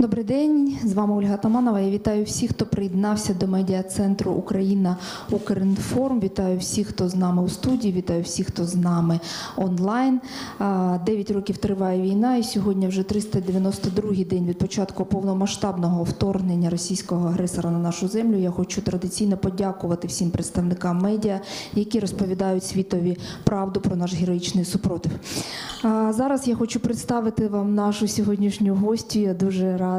Добрий день, з вами Ольга Таманова. Я вітаю всіх, хто приєднався до медіа-центру Україна Укрінформ. Вітаю всіх, хто з нами у студії. Вітаю всіх, хто з нами онлайн. Дев'ять років триває війна, і сьогодні вже 392-й день від початку повномасштабного вторгнення російського агресора на нашу землю. Я хочу традиційно подякувати всім представникам медіа, які розповідають світові правду про наш героїчний супротив. Зараз я хочу представити вам нашу сьогоднішню гостю. Я дуже рада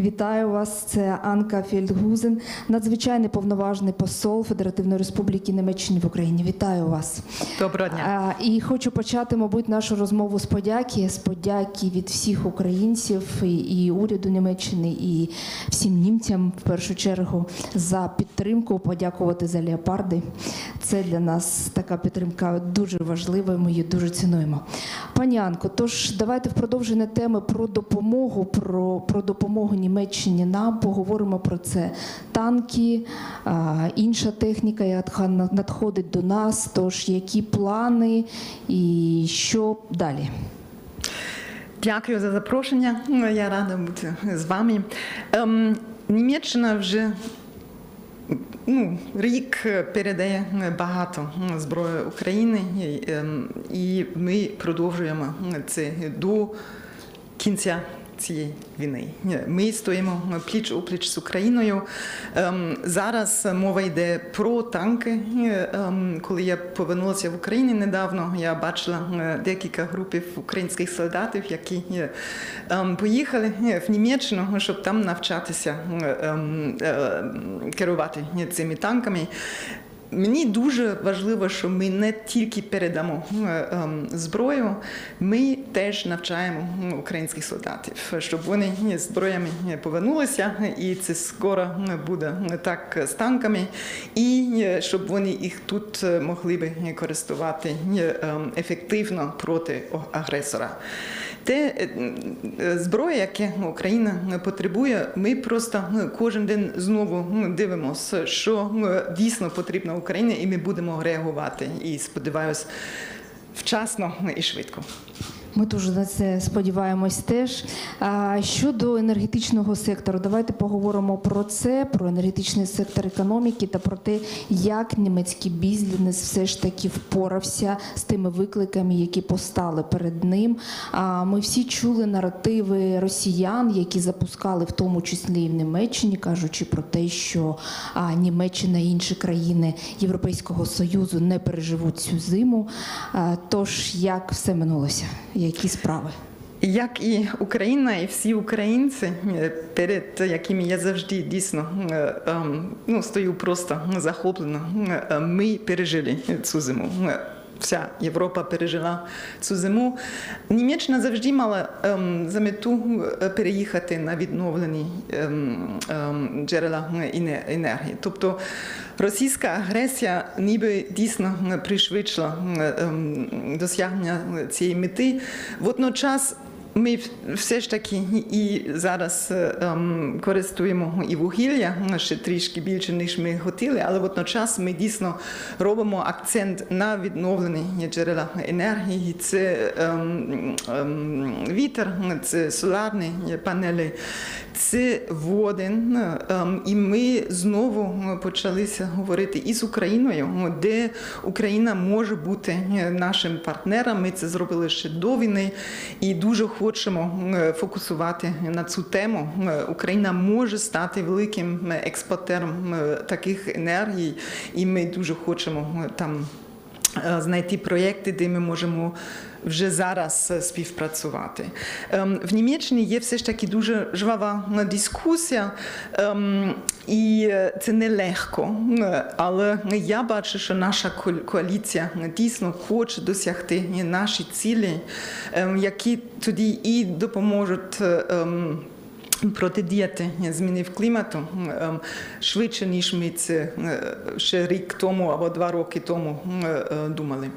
вітаю вас. Це Анка Фельдгузен, надзвичайний повноважний посол Федеративної Республіки Німеччини в Україні. Вітаю вас. Доброго дня. І хочу почати, мабуть, нашу розмову з подяки, з подяки від всіх українців і, і уряду Німеччини, і всім німцям в першу чергу за підтримку. Подякувати за леопарди. Це для нас така підтримка дуже важлива. Ми її дуже цінуємо. Пані Анко, тож давайте в продовження теми про допомогу, про, про допомогу Німеччині нам поговоримо про це. Танки, інша техніка, яка надходить до нас. Тож які плани і що далі? Дякую за запрошення. Ну, Я рада бути з вами. Ем, Німеччина вже ну, рік передає багато зброї України, ем, і ми продовжуємо це до кінця. Цієї війни ми стоїмо пліч опліч з Україною. Ем, зараз мова йде про танки. Ем, коли я повернулася в Україну недавно, я бачила е, декілька групів українських солдатів, які ем, поїхали в Німеччину, щоб там навчатися е, керувати цими танками. Мені дуже важливо, що ми не тільки передамо е, ем, зброю, ми теж навчаємо українських солдатів, щоб вони з зброями повернулися, і це скоро буде так з танками, і е, щоб вони їх тут е, могли би користувати ем, ефективно проти агресора. Те е, е, зброя, яке Україна потребує, ми просто кожен день знову дивимося, що дійсно потрібно Україні, і ми будемо реагувати. І сподіваюся, вчасно і швидко. Ми дуже на це сподіваємось теж. А щодо енергетичного сектору, давайте поговоримо про це, про енергетичний сектор економіки та про те, як німецький бізнес все ж таки впорався з тими викликами, які постали перед ним. А ми всі чули наративи росіян, які запускали в тому числі і в Німеччині, кажучи про те, що Німеччина і інші країни Європейського союзу не переживуть цю зиму. Тож як все минулося? Які справи? Як і Україна, і всі українці, е, перед якими я завжди дійсно е, ем, ну, стою просто захоплено, е, ми пережили цю зиму. Вся Європа пережила цю зиму. Німеччина завжди мала ем, за мету переїхати на відновлені ем, ем, джерела енергії. Тобто російська агресія ніби дійсно пришвидшила ем, досягнення цієї мети. Водночас ми все ж таки і зараз ем, користуємо і вугілля ще трішки більше, ніж ми хотіли, але водночас ми дійсно робимо акцент на відновлені джерела енергії. Це ем, ем, вітер, це соларні панелі, це воден. Ем, і ми знову почалися говорити із Україною, де Україна може бути нашим партнером. Ми це зробили ще до війни і дуже хочемо е, фокусувати на цю тему. Е, Україна може стати великим експортером е, таких енергій, і ми дуже хочемо там знайти проєкти, де ми можемо. Вже зараз співпрацювати Ем, в Німеччині є все ж таки дуже жвава дискусія, ем, і це не легко. Але я бачу, що наша коаліція дійсно хоче досягти наші цілі, ем, які тоді і допоможуть. Протидіяти зміни в клімату ем, швидше, ніж ми це е, ще рік тому або два роки тому е, е, думали.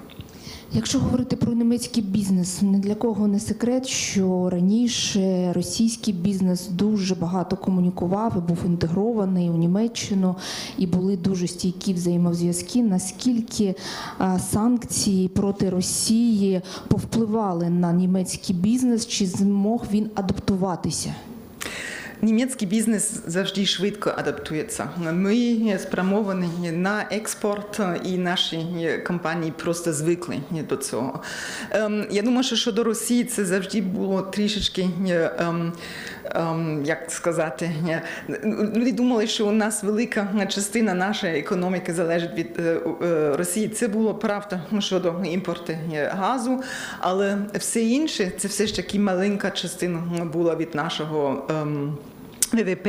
Якщо говорити про німецький бізнес, ні для кого не секрет, що раніше російський бізнес дуже багато комунікував і був інтегрований у Німеччину, і були дуже стійкі взаємозв'язки. Наскільки санкції проти Росії повпливали на німецький бізнес, чи змог він адаптуватися? Німецький бізнес завжди швидко адаптується. Ми спрямовані на експорт, і наші компанії просто звикли до цього. Ем, Я думаю, що щодо Росії це завжди було трішечки, ем, ем, як сказати, люди думали, що у нас велика частина нашої економіки залежить від е, е, Росії. Це було правда щодо імпорту газу, але все інше це все ж таки маленька частина була від нашого. ВВП.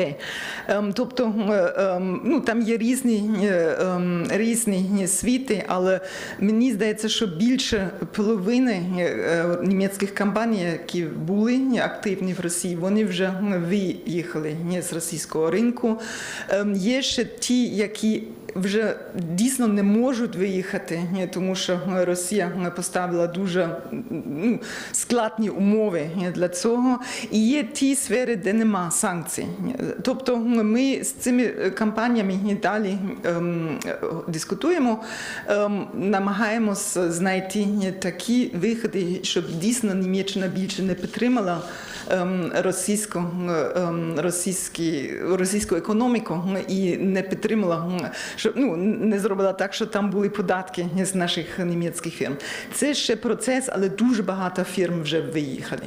Ем, Тобто е, ем, ну, там є різні, е, ем, різні світи, але мені здається, що більше половини е, німецьких компаній, які були активні в Росії, вони вже виїхали з російського ринку. Є ще ті, які вже дійсно не можуть виїхати, тому що Росія поставила дуже ну, складні умови для цього. І є ті сфери, де нема санкцій. Тобто ми з цими компаніями і далі ем, дискутуємо, ем, намагаємося знайти такі виходи, щоб дійсно Німеччина більше не підтримала ем, російську, ем, російські, російську економіку і не підтримала, щоб ну не зробила так, що там були податки з наших німецьких фірм. Це ще процес, але дуже багато фірм вже виїхали.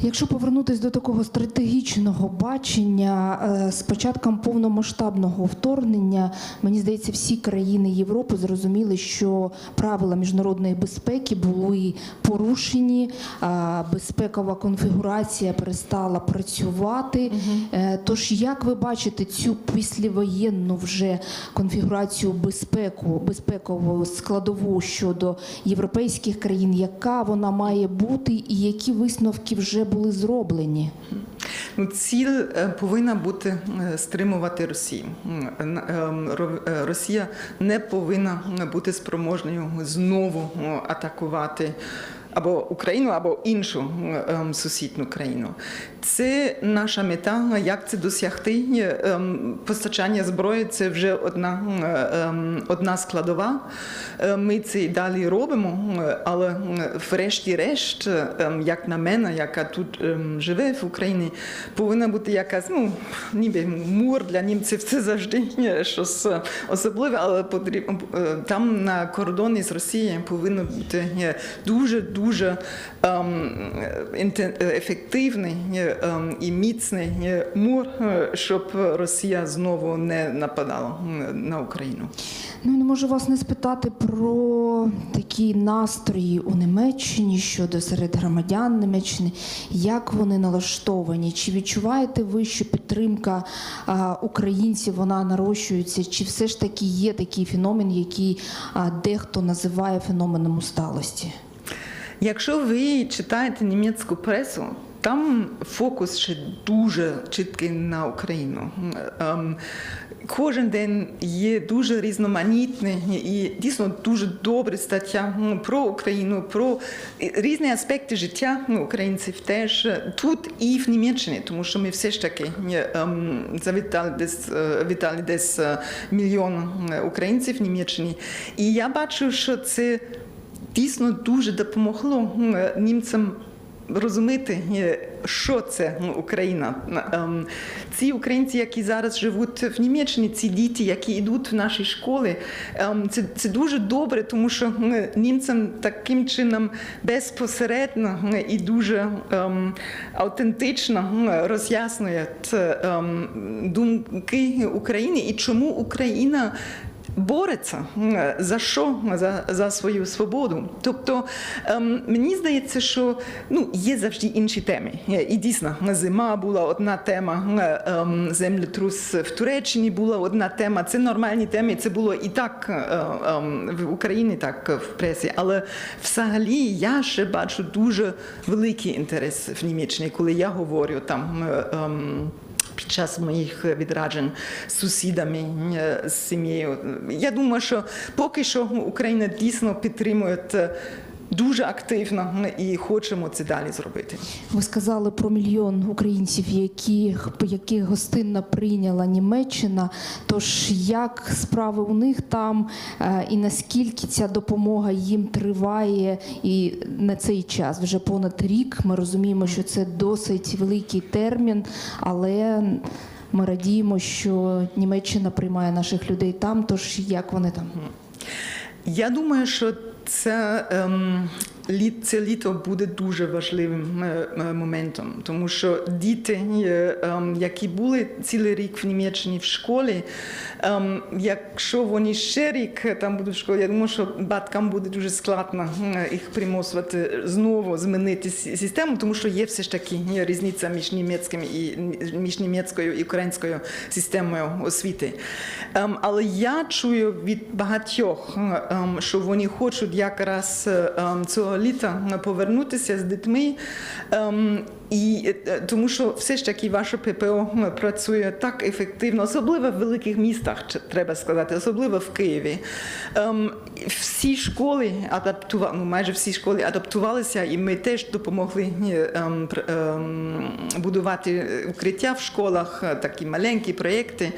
Якщо повернутися до такого стратегічного бачення е, з початком повномасштабного вторгнення, мені здається, всі країни Європи зрозуміли, що правила міжнародної безпеки були порушені, безпекова конфігурація перестала працювати. Е, Тож, як ви бачите цю післявоєнну вже конфігурацію безпеку, безпекову складову щодо європейських країн, яка вона має бути, і які висновки вже були зроблені? Ну, ціль е, повинна бути е, стримувати Росію. Е, Росія не повинна бути спроможною знову атакувати. Або Україну, або іншу ем, сусідню країну. Це наша мета. Як це досягти? Ем, постачання зброї це вже одна, ем, одна складова. Е, Ми це і далі робимо, але врешті-решт, як на мене, яка тут живе в Україні, повинна бути якась, ну, ніби мур для німців це завжди щось особливе, але потрібно там на кордоні з Росією повинно бути е, дуже дуже ем, ефективний е, ем, і міцний е, мур, е, щоб Росія знову не нападала на Україну. Ну не можу вас не спитати про такі настрої у Німеччині щодо серед громадян Німеччини. Як вони налаштовані? Чи відчуваєте ви, що підтримка українців вона нарощується? Чи все ж таки є такий феномен, який дехто називає феноменом усталості? Якщо ви читаєте німецьку пресу, там фокус ще дуже чіткий на Україну. Ем, Кожен день є дуже різноманітний і дійсно дуже добра стаття про Україну, про різні аспекти життя українців теж тут і в Німеччині, тому що ми все ж таки ем, завітали десь е, вітали десь е, мільйон українців в Німеччині. І я бачу, що це дійсно дуже допомогло німцям розуміти, е, що це Україна. Ем, Ці українці, які зараз живуть в Німеччині, ці діти, які йдуть в наші школи, ем, це, це дуже добре, тому що німцям таким чином безпосередньо і дуже ем, автентично роз'яснюють думки України і чому Україна бореться за що? За, за свою свободу. Тобто ем, мені здається, що ну, є завжди інші теми. І дійсно, зима була одна тема, ем, землетрус в Туреччині була одна тема. Це нормальні теми. Це було і так е, ем, в Україні, так в пресі. Але взагалі я ще бачу дуже великий інтерес в Німеччині, коли я говорю там. Час моїх відраджень з сусідами, е, з сім'єю. Я думаю, що поки що Україна дійсно підтримує е, дуже активно і хочемо це далі зробити. Ви сказали про мільйон українців, яких, яких гостинно прийняла Німеччина. Тож як справи у них там е, і наскільки ця допомога їм триває і на цей час? Вже понад рік ми розуміємо, що це досить великий термін, але ми радіємо, що Німеччина приймає наших людей там. Тож як вони там? Я думаю, що це, ем, літ, це літо буде дуже важливим е, е, моментом, тому що діти, е, ем, які були цілий рік в Німеччині в школі, ем, якщо вони ще рік там будуть в школі, я думаю, що батькам буде дуже складно їх примусувати знову змінити систему, тому що є все ж таки різниця між німецьким і між німецькою і українською системою освіти. Ем, але я чую від багатьох, що вони хочуть якраз цього літа повернутися з дітьми. Ем, і е, тому що все ж таки ваше ППО працює так ефективно, особливо в великих містах, треба сказати, особливо в Києві. Ем, всі школи адаптували, ну майже всі школи адаптувалися, і ми теж допомогли е, ем, ем, будувати укриття в школах, е, такі маленькі проєкти.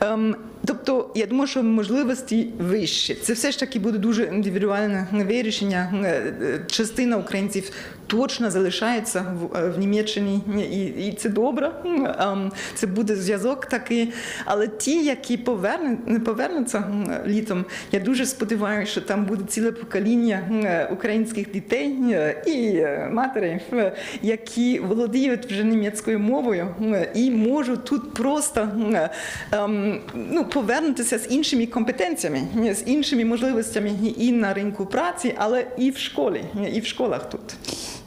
Ем, Тобто, я думаю, що можливості вищі. Це все ж таки буде дуже індивідуальне вирішення. Е, е, Частина українців точно залишається в, е, в Німеччині, і, і це добре. Це буде зв'язок такий. Але ті, які поверне, не повернуться літом, я дуже сподіваюся, що там буде ціле покоління українських дітей і матерів, які володіють вже німецькою мовою і можуть тут просто ну, повернутися з іншими компетенціями, з іншими можливостями і на ринку праці, але і в школі, і в школах тут.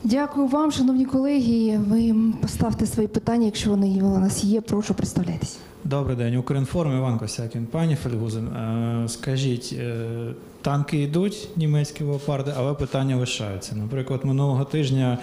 Дякую вам, шановні колеги. Ви поставте свої питання, якщо вони у нас є. Прошу представляйтесь. Добрий день, Укрінформ, Іван Косякін. Пані Фельгузен, е, скажіть, е, танки йдуть, німецькі леопарди, але питання лишаються. Наприклад, минулого тижня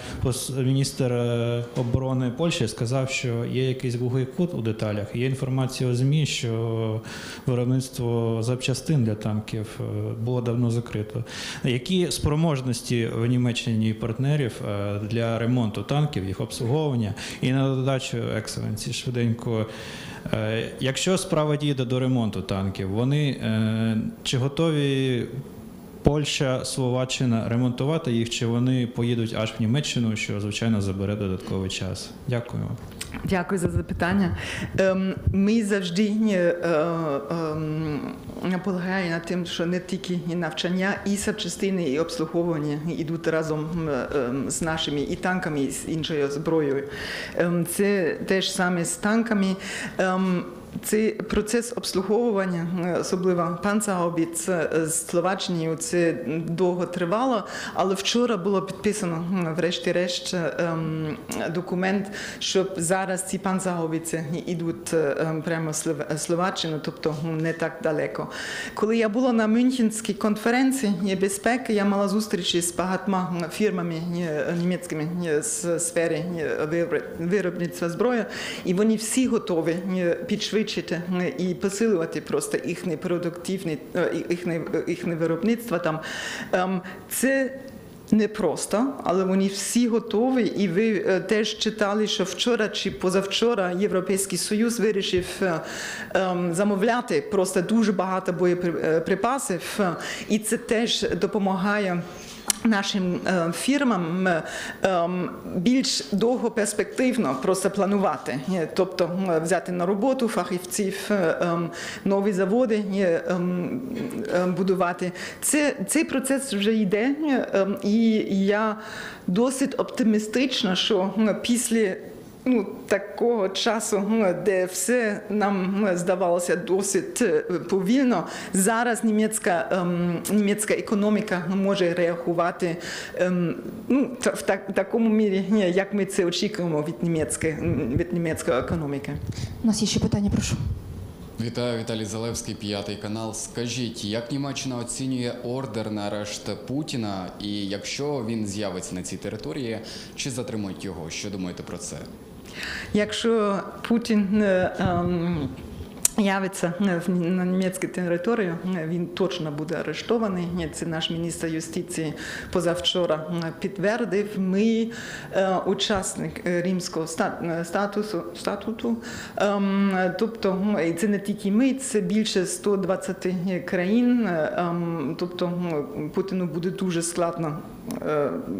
міністр е, оборони Польщі сказав, що є якийсь глухий кут у деталях. Є інформація у ЗМІ, що виробництво запчастин для танків е, було давно закрито. Які спроможності в Німеччині партнерів е, для ремонту танків, їх обслуговування і на додачу екселенції швиденько. Якщо справа дійде до ремонту танків, вони чи готові Польща, Словаччина ремонтувати їх, чи вони поїдуть аж в Німеччину, що звичайно забере додатковий час? Дякую. Дякую за запитання. Ем, Ми завжди е, е, наполягаємо на тим, що не тільки і навчання, і запчастини, і обслуговування йдуть разом ем, з нашими і танками, і з іншою зброєю. Ем, Це теж саме з танками. Цей процес обслуговування, е, особливо панцагаубіц з Словаччиною, це довго тривало, але вчора було підписано врешті-решт ем, документ, що зараз ці панцагаубіці йдуть ем, прямо в Словаччину, тобто не так далеко. Коли я була на Мюнхенській конференції безпеки, я мала зустрічі з багатьма фірмами е, німецькими е, з сфери е, виробництва зброї, і вони всі готові е, підшвидшити е, і посилювати просто їхнє продуктивне, е, їхнє, їхнє виробництво там. Ем, Це Непросто, але вони всі готові. І ви е, теж читали, що вчора чи позавчора Європейський Союз вирішив е, ем, замовляти просто дуже багато боєприпасів, е, і це теж допомагає. Нашим е, фірмам е, довго більш довгоперспективно просто планувати, тобто взяти на роботу фахівців, е, нові заводи будувати. Це, цей процес вже йде, і я досить оптимістична, що після ну, такого часу, ну, де все нам ну, здавалося досить е, повільно. Зараз німецька, ем, німецька економіка може реагувати ем, ну, та- в так, такому мірі, ні, як ми це очікуємо від німецької, від німецької економіки. У нас є ще питання, прошу. Вітаю, Віталій Залевський, п'ятий канал. Скажіть, як Німеччина оцінює ордер на арешт Путіна, і якщо він з'явиться на цій території, чи затримують його? Що думаєте про це? Якщо Путін е, ем, Явиться в- на німецьку територію, е, він точно буде арештований. Це наш міністр юстиції позавчора е, підтвердив. Ми учасник римського ста- статусу статуту. Тобто, це не тільки ми, це більше 120 країн. Тобто Путіну буде дуже складно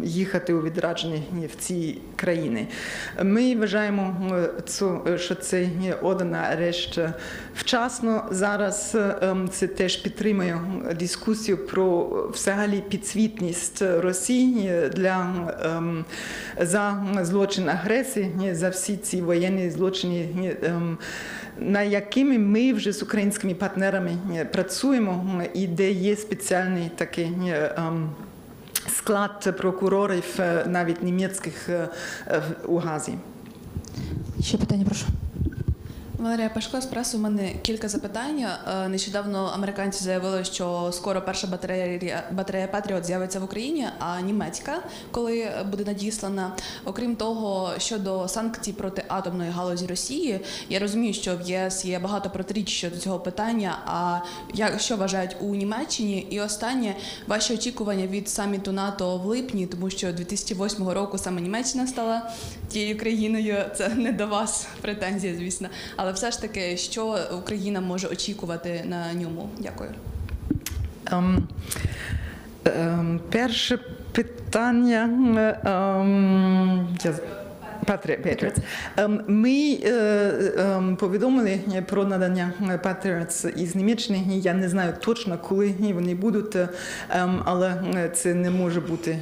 їхати у відрадження в ці країни. Ми вважаємо, що цей ордер на арешт вчасно. Зараз е, ем, це теж підтримує дискусію про взагалі підсвітність Росії для ем, за злочин агресії, за всі ці воєнні злочини. ем, на якими ми вже з українськими партнерами працюємо, і де є спеціальний такий склад прокурорів, е, навіть німецьких е, у Газі. Ще питання, прошу. Валерія Пашко з преси. У мене кілька запитань. Е, Нещодавно американці заявили, що скоро перша батарея батарея Патріот з'явиться в Україні, а німецька, коли буде надіслана. Окрім того, щодо санкцій проти атомної галузі Росії, я розумію, що в ЄС є багато протиріч щодо цього питання. А як що вважають у Німеччині? І останнє ваші очікування від саміту НАТО в липні, тому що 2008 року саме Німеччина стала тією країною. Це не до вас претензія, звісно. Але все ж таки, що Україна може очікувати на ньому? Дякую. Um, um, перше питання. Um, я Patriots. Ем, Ми е, ем, повідомили про надання Patriots із Німеччини. Я не знаю точно, коли вони будуть, ем, але це не може бути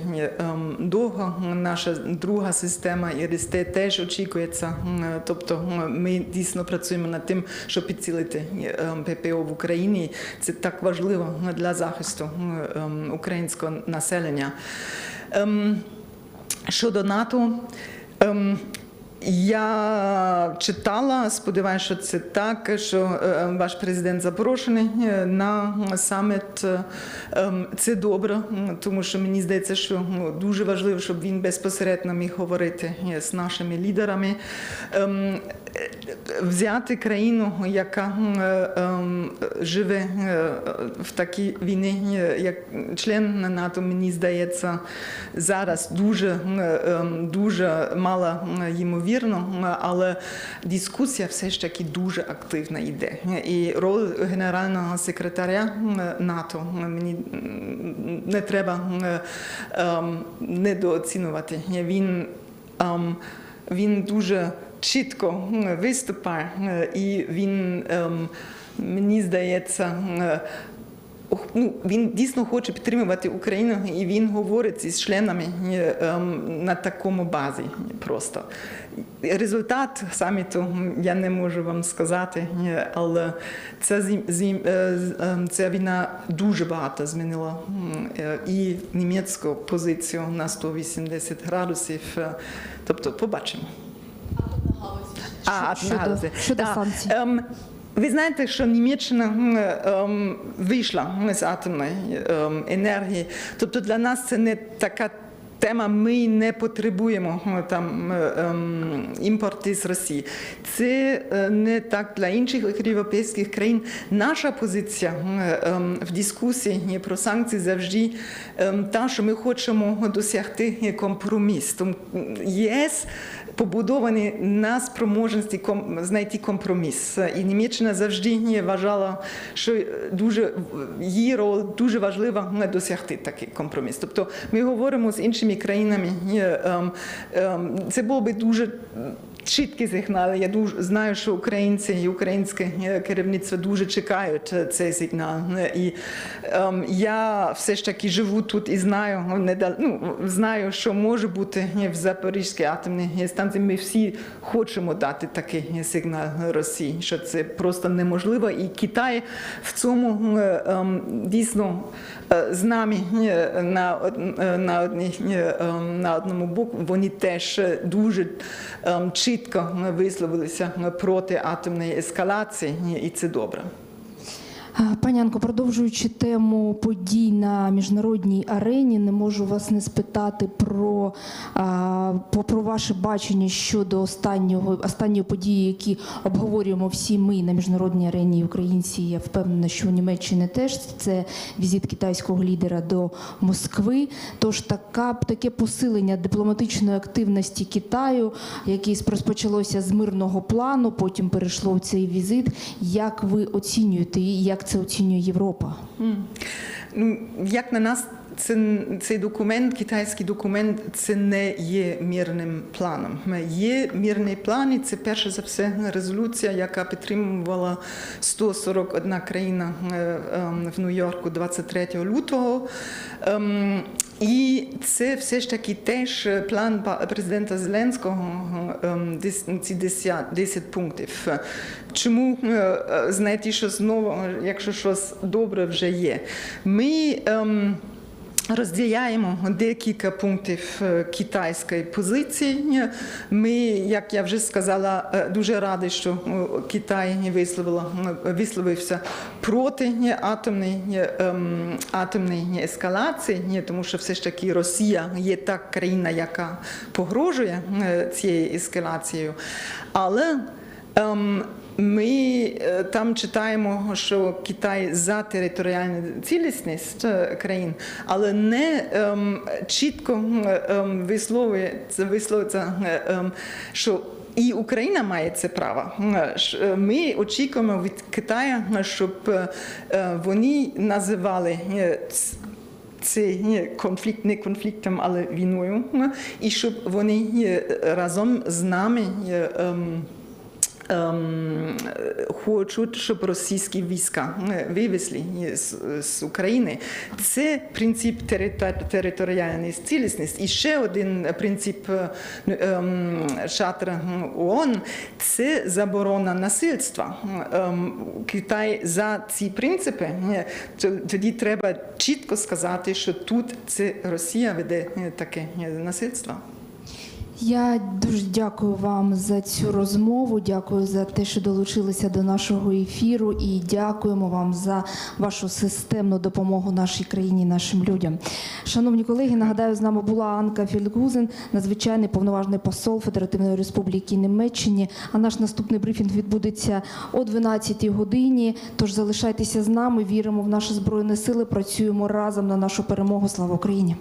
довго. Наша друга система ІРСТ теж очікується. Тобто ми дійсно працюємо над тим, щоб підцілити ППО в Україні. Це так важливо для захисту українського населення. Щодо НАТО, ем, я читала, сподіваюся, що це так, що е, ваш президент запрошений е, на саміт. Е, ем, Це добре, тому що мені здається, що дуже важливо, щоб він безпосередньо міг говорити е, з нашими лідерами. Ем, е, Взяти країну, яка е, ем, живе е, в такій війні, е, як член НАТО, мені здається, зараз дуже, дуже мало м, ймовірно, але дискусія все ж таки дуже активна йде. І роль генерального секретаря НАТО мені не треба м, ем, недооцінювати. Він, ем, він дуже чітко виступає, е, і він, ем, мені здається, е, ну, він дійсно хоче підтримувати Україну, і він говорить із членами е, ем, на такому базі просто. Результат саміту я не можу вам сказати, е, але ця, зім- зім- е, ем, ця війна дуже багато змінила е, і німецьку позицію на 180 градусів. Е, Тобто, побачимо. А, Щодо- щодо санкцій. Ви знаєте, що Німеччина ем, вийшла з атомної ем, енергії. Тобто для нас це не така тема, ми не потребуємо там ем, імпорт із Росії. Це е, не так для інших європейських країн. Наша позиція в дискусії про санкції завжди та, що ми хочемо досягти компроміс. Тому ЄС побудований на спроможності ком- знайти компроміс. І Німеччина завжди вважала, що дуже її роль дуже важлива досягти такий компроміс. Тобто ми говоримо з іншими країнами. е, ем, ем, Це було би дуже чіткі сигнали. Я дуже знаю, що українці і українське е, керівництво дуже чекають е, цей сигнал. Е, І ем, я все ж таки живу тут і знаю, неда- ну, знаю, що може бути в Запорізькій атомній станції. Ми всі хочемо дати такий сигнал Росії, що це просто неможливо. І Китай в цьому ем, дійсно з нами на, на, одній, е, ем, на одному боку. Вони теж дуже ем, чітко висловилися проти атомної ескалації, і це добре. Анко, продовжуючи тему подій на міжнародній арені, не можу вас не спитати про, про ваше бачення щодо останнього останньої події, які обговорюємо всі ми на міжнародній арені українці. Я впевнена, що у Німеччині теж це візит китайського лідера до Москви. Тож така таке посилення дипломатичної активності Китаю, яке розпочалося з мирного плану, потім перейшло в цей візит. Як ви оцінюєте і як це оцінює Європа? Ну, як на нас, це, цей документ, китайський документ, це не є мирним планом. Є мирний план, і це перше за все резолюція, яка підтримувала 141 країна е, ем, в Нью-Йорку 23 лютого. Ем, І це все ж таки теж план президента Зеленського, ем, ці 10, 10 пунктів. Чому е, е, знаєте, знову, якщо щось добре вже є? Ми Розділяємо декілька пунктів е, китайської позиції. Ми, як я вже сказала, е, дуже раді, що е, Китай висловився проти атомної, ем, атомної ескалації, тому що все ж таки Росія є та країна, яка погрожує цією ескалацією. Але Ем, Ми е, там читаємо, що Китай за територіальну цілісність е, країн, але не ем, чітко ем, висловлюється, висловлюється, е, ем, що і Україна має це право. Ми очікуємо від Китаю, щоб вони називали цей конфлікт не конфліктом, але війною, і щоб вони разом з нами. ем, хочуть, щоб російські війська е, вивезли з, України. Це принцип територ- територіальної цілісності. І ще один принцип е, ем, шатра ООН – це заборона насильства. Ем, Китай за ці принципи, е, тоді треба чітко сказати, що тут це Росія веде таке насильство. Я дуже дякую вам за цю розмову. Дякую за те, що долучилися до нашого ефіру, і дякуємо вам за вашу системну допомогу нашій країні, нашим людям. Шановні колеги, нагадаю, з нами була Анка Фільгузен, надзвичайний повноважний посол Федеративної Республіки Німеччині. А наш наступний брифінг відбудеться о 12 годині. Тож залишайтеся з нами, віримо в наші збройні сили, працюємо разом на нашу перемогу. Слава Україні!